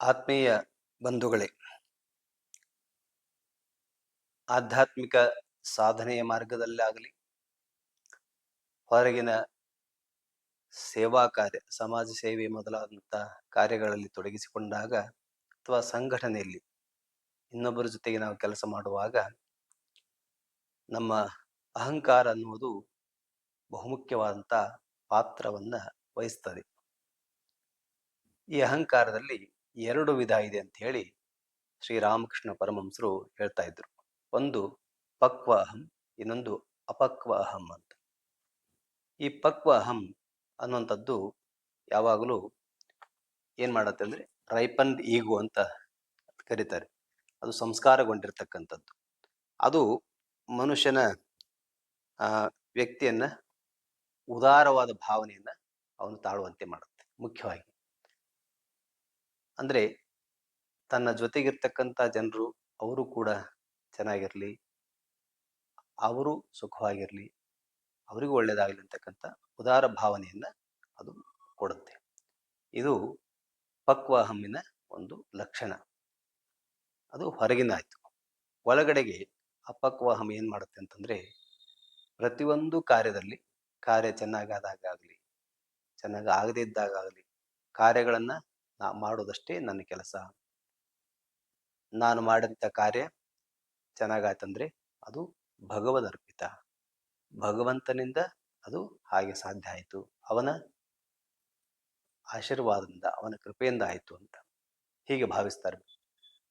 ಆತ್ಮೀಯ ಬಂಧುಗಳೇ, ಆಧ್ಯಾತ್ಮಿಕ ಸಾಧನೆಯ ಮಾರ್ಗದಲ್ಲಾಗಲಿ, ಹೊರಗಿನ ಸೇವಾ ಕಾರ್ಯ, ಸಮಾಜ ಸೇವೆ ಮೊದಲಾದಂಥ ಕಾರ್ಯಗಳಲ್ಲಿ ತೊಡಗಿಸಿಕೊಂಡಾಗ ಅಥವಾ ಸಂಘಟನೆಯಲ್ಲಿ ಇನ್ನೊಬ್ಬರ ಜೊತೆಗೆ ನಾವು ಕೆಲಸ ಮಾಡುವಾಗ ನಮ್ಮ ಅಹಂಕಾರ ಅನ್ನುವುದು ಬಹುಮುಖ್ಯವಾದಂಥ ಪಾತ್ರವನ್ನ ವಹಿಸ್ತದೆ. ಈ ಅಹಂಕಾರದಲ್ಲಿ ಎರಡು ವಿಧ ಇದೆ ಅಂತ ಹೇಳಿ ಶ್ರೀರಾಮಕೃಷ್ಣ ಪರಮಹಂಸರು ಹೇಳ್ತಾ ಇದ್ರು. ಒಂದು ಪಕ್ವ ಅಹಂ ಇನ್ನೊಂದು ಅಪಕ್ವ ಅಹಂ ಅಂತ. ಈ ಪಕ್ವ ಅಹಂ ಅನ್ನುವಂಥದ್ದು ಯಾವಾಗಲೂ ಏನ್ ಮಾಡತ್ತೆ ಅಂದ್ರೆ ರೈಪನ್ ಈಗು ಅಂತ ಕರೀತಾರೆ. ಅದು ಸಂಸ್ಕಾರಗೊಂಡಿರ್ತಕ್ಕಂಥದ್ದು. ಅದು ಮನುಷ್ಯನ ವ್ಯಕ್ತಿಯನ್ನ ಉದಾರವಾದ ಭಾವನೆಯನ್ನ ಅವನು ತಾಳುವಂತೆ ಮಾಡುತ್ತೆ, ಮುಖ್ಯವಾಗಿ. ಅಂದ್ರೆ ತನ್ನ ಜೊತೆಗಿರ್ತಕ್ಕಂಥ ಜನರು ಅವರು ಕೂಡ ಚೆನ್ನಾಗಿರ್ಲಿ, ಅವರು ಸುಖವಾಗಿರ್ಲಿ, ಅವರಿಗೂ ಒಳ್ಳೆಯದಾಗಲಿ ಅಂತಕ್ಕಂಥ ಉದಾರ ಭಾವನೆಯನ್ನ ಅದು ಕೊಡುತ್ತೆ. ಇದು ಪಕ್ವ ಹಮ್ಮಿನ ಒಂದು ಲಕ್ಷಣ. ಅದು ಹೊರಗಿನ ಆಯ್ತು. ಒಳಗಡೆಗೆ ಅಪಕ್ವ ಹಮ್ಮಿ ಏನು ಮಾಡುತ್ತೆ ಅಂತಂದ್ರೆ ಪ್ರತಿಯೊಂದು ಕಾರ್ಯದಲ್ಲಿ ಕಾರ್ಯ ಚೆನ್ನಾಗಾದಾಗಲಿ ಚೆನ್ನಾಗಿ ಆಗದೇ ಇದ್ದಾಗಲಿ ಕಾರ್ಯಗಳನ್ನ ನಾ ಮಾಡೋದಷ್ಟೇ ನನ್ನ ಕೆಲಸ. ನಾನು ಮಾಡಿದಂಥ ಕಾರ್ಯ ಚೆನ್ನಾಗಾಯ್ತಂದ್ರೆ ಅದು ಭಗವದ್ ಅರ್ಪಿತ. ಭಗವಂತನಿಂದ ಅದು ಹಾಗೆ ಸಾಧ್ಯ ಆಯಿತು. ಅವನ ಆಶೀರ್ವಾದದಿಂದ, ಅವನ ಕೃಪೆಯಿಂದ ಆಯಿತು ಅಂತ ಹೀಗೆ ಭಾವಿಸ್ತಾರೆ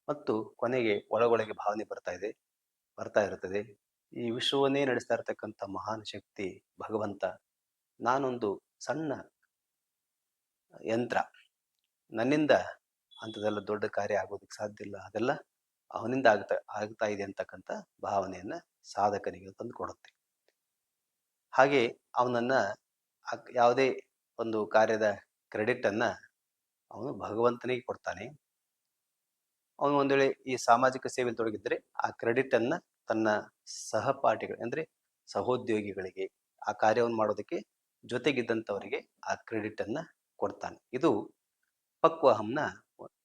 ಮತ್ತು ಕೊನೆಗೆ ಒಳಗೊಳಗೆ ಭಾವನೆ ಬರ್ತಾ ಇದೆ, ಬರ್ತಾ ಇರ್ತದೆ. ಈ ವಿಶ್ವವನ್ನೇ ನಡೆಸ್ತಾ ಇರತಕ್ಕಂಥ ಮಹಾನ್ ಶಕ್ತಿ ಭಗವಂತ. ನಾನೊಂದು ಸಣ್ಣ ಯಂತ್ರ. ನನ್ನಿಂದ ಅಂಥದ್ದೆಲ್ಲ ದೊಡ್ಡ ಕಾರ್ಯ ಆಗೋದಕ್ಕೆ ಸಾಧ್ಯ ಇಲ್ಲ. ಅದೆಲ್ಲ ಅವನಿಂದ ಆಗ್ತಾ ಆಗ್ತಾ ಇದೆ ಅಂತಕ್ಕಂಥ ಭಾವನೆಯನ್ನ ಸಾಧಕನಿಗೆ ತಂದು ಕೊಡುತ್ತೆ. ಹಾಗೆ ಅವನನ್ನ ಯಾವುದೇ ಒಂದು ಕಾರ್ಯದ ಕ್ರೆಡಿಟ್ ಅನ್ನ ಅವನು ಭಗವಂತನಿಗೆ ಕೊಡ್ತಾನೆ. ಅವನು ಒಂದು ವೇಳೆ ಈ ಸಾಮಾಜಿಕ ಸೇವೆಯಲ್ಲಿ ತೊಡಗಿದ್ರೆ ಆ ಕ್ರೆಡಿಟ್ ಅನ್ನ ತನ್ನ ಸಹಪಾಠಿಗಳು, ಅಂದ್ರೆ ಸಹೋದ್ಯೋಗಿಗಳಿಗೆ ಆ ಕಾರ್ಯವನ್ನು ಮಾಡೋದಕ್ಕೆ ಜೊತೆಗಿದ್ದಂಥವರಿಗೆ ಆ ಕ್ರೆಡಿಟ್ ಅನ್ನ ಕೊಡ್ತಾನೆ. ಇದು ಪಕ್ವಹಂನ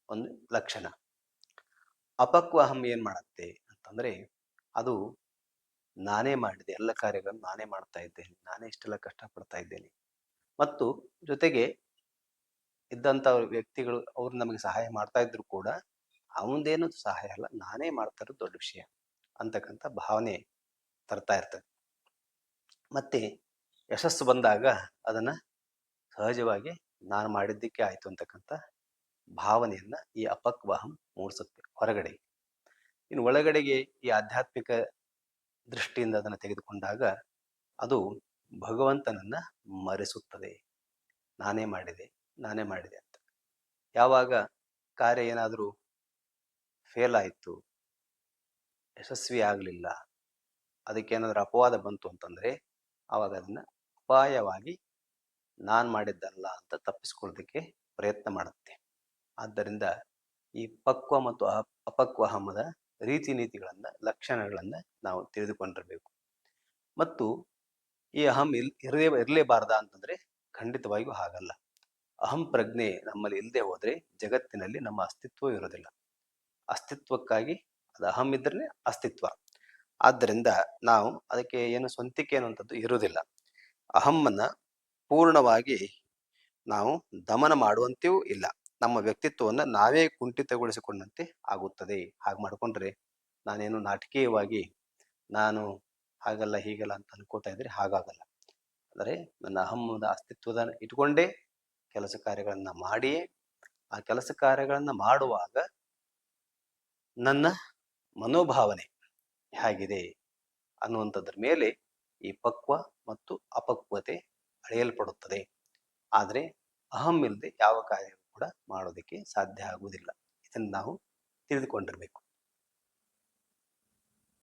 ಒಂದು ಲಕ್ಷಣ. ಅಪಕ್ವಹಂ ಏನು ಮಾಡುತ್ತೆ ಅಂತಂದ್ರೆ, ಅದು ನಾನೇ ಮಾಡಿದೆ, ಎಲ್ಲ ಕಾರ್ಯಗಳನ್ನು ನಾನೇ ಮಾಡ್ತಾ ಇದ್ದೇನೆ, ನಾನೇ ಇಷ್ಟೆಲ್ಲ ಕಷ್ಟಪಡ್ತಾ ಇದ್ದೇನೆ. ಮತ್ತು ಜೊತೆಗೆ ಇದ್ದಂಥ ವ್ಯಕ್ತಿಗಳು ಅವ್ರು ನಮಗೆ ಸಹಾಯ ಮಾಡ್ತಾ ಇದ್ರು ಕೂಡ, ಅವನದೇನು ಸಹಾಯ ಅಲ್ಲ, ನಾನೇ ಮಾಡ್ತಾ ಇರೋದು ದೊಡ್ಡ ವಿಷಯ ಅಂತಕ್ಕಂಥ ಭಾವನೆ ತರ್ತಾ ಇರ್ತದೆ. ಮತ್ತೆ ಯಶಸ್ಸು ಬಂದಾಗ ಅದನ್ನ ಸಹಜವಾಗಿ ನಾನು ಮಾಡಿದ್ದಕ್ಕೆ ಆಯ್ತು ಅಂತಕ್ಕಂಥ ಭಾವನೆಯನ್ನ ಈ ಅಪಕ್ವಹಂ ಮೂಡಿಸುತ್ತೆ ಹೊರಗಡೆ ಇನ್ನು ಒಳಗಡೆಗೆ ಈ ಆಧ್ಯಾತ್ಮಿಕ ದೃಷ್ಟಿಯಿಂದ ಅದನ್ನು ತೆಗೆದುಕೊಂಡಾಗ ಅದು ಭಗವಂತನನ್ನ ಮರೆಸುತ್ತದೆ. ನಾನೇ ಮಾಡಿದೆ ನಾನೇ ಮಾಡಿದೆ ಅಂತ. ಯಾವಾಗ ಕಾರ್ಯ ಏನಾದರೂ ಫೇಲ್ ಆಯಿತು, ಯಶಸ್ವಿ ಆಗಲಿಲ್ಲ, ಅದಕ್ಕೆ ಏನಾದರೂ ಅಪವಾದ ಬಂತು ಅಂತಂದ್ರೆ, ಆವಾಗ ಅದನ್ನ ಅಪಾಯವಾಗಿ ನಾನು ಮಾಡಿದ್ದಲ್ಲ ಅಂತ ತಪ್ಪಿಸ್ಕೊಳ್ಳೋದಕ್ಕೆ ಪ್ರಯತ್ನ ಮಾಡುತ್ತೆ. ಆದ್ದರಿಂದ ಈ ಪಕ್ವ ಮತ್ತು ಅಪಕ್ವ ಹಮ್ಮದ ರೀತಿ ನೀತಿಗಳನ್ನು, ಲಕ್ಷಣಗಳನ್ನು ನಾವು ತಿಳಿದುಕೊಂಡಿರಬೇಕು. ಮತ್ತು ಈ ಅಹಂ ಇಲ್, ಇರಲೇ, ಇರಲೇಬಾರ್ದ ಅಂತಂದರೆ ಖಂಡಿತವಾಗಿಯೂ ಹಾಗಲ್ಲ. ಅಹಂ ಪ್ರಜ್ಞೆ ನಮ್ಮಲ್ಲಿ ಇಲ್ಲದೆ ಹೋದರೆ ಜಗತ್ತಿನಲ್ಲಿ ನಮ್ಮ ಅಸ್ತಿತ್ವ ಇರೋದಿಲ್ಲ. ಅಸ್ತಿತ್ವಕ್ಕಾಗಿ ಅದು ಅಹಂ ಇದ್ರೆ ಅಸ್ತಿತ್ವ. ಆದ್ದರಿಂದ ನಾವು ಅದಕ್ಕೆ ಏನು ಸ್ವಂತಿಕೆ ಅನ್ನುವಂಥದ್ದು ಇರುವುದಿಲ್ಲ. ಅಹಮ್ಮನ್ನ ಪೂರ್ಣವಾಗಿ ನಾವು ದಮನ ಮಾಡುವಂತೆಯೂ ಇಲ್ಲ. ನಮ್ಮ ವ್ಯಕ್ತಿತ್ವವನ್ನು ನಾವೇ ಕುಂಠಿತಗೊಳಿಸಿಕೊಂಡಂತೆ ಆಗುತ್ತದೆ. ಹಾಗೆ ಮಾಡಿಕೊಂಡ್ರೆ ನಾನೇನು ನಾಟಕೀಯವಾಗಿ ನಾನು ಹಾಗಲ್ಲ, ಹೀಗಲ್ಲ ಅಂತ ಅನ್ಕೋತಾ ಇದ್ರೆ ಹಾಗಾಗಲ್ಲ. ಅಂದರೆ ನನ್ನ ಅಹಮ್ಮದ ಅಸ್ತಿತ್ವದ ಇಟ್ಕೊಂಡೇ ಕೆಲಸ ಕಾರ್ಯಗಳನ್ನ ಮಾಡಿಯೇ ಆ ಕೆಲಸ ಕಾರ್ಯಗಳನ್ನ ಮಾಡುವಾಗ ನನ್ನ ಮನೋಭಾವನೆ ಹೇಗಿದೆ ಅನ್ನುವಂಥದ್ರ ಮೇಲೆ ಈ ಪಕ್ವ ಮತ್ತು ಅಪಕ್ವತೆ ಅಳೆಯಲ್ಪಡುತ್ತದೆ. ಆದರೆ ಅಹಂ ಇಲ್ಲದೆ ಯಾವ ಕಾರ್ಯವೂ ಕೂಡ ಮಾಡೋದಕ್ಕೆ ಸಾಧ್ಯ ಆಗುವುದಿಲ್ಲ. ಇದನ್ನು ನಾವು ತಿಳಿದುಕೊಂಡಿರ್ಬೇಕು.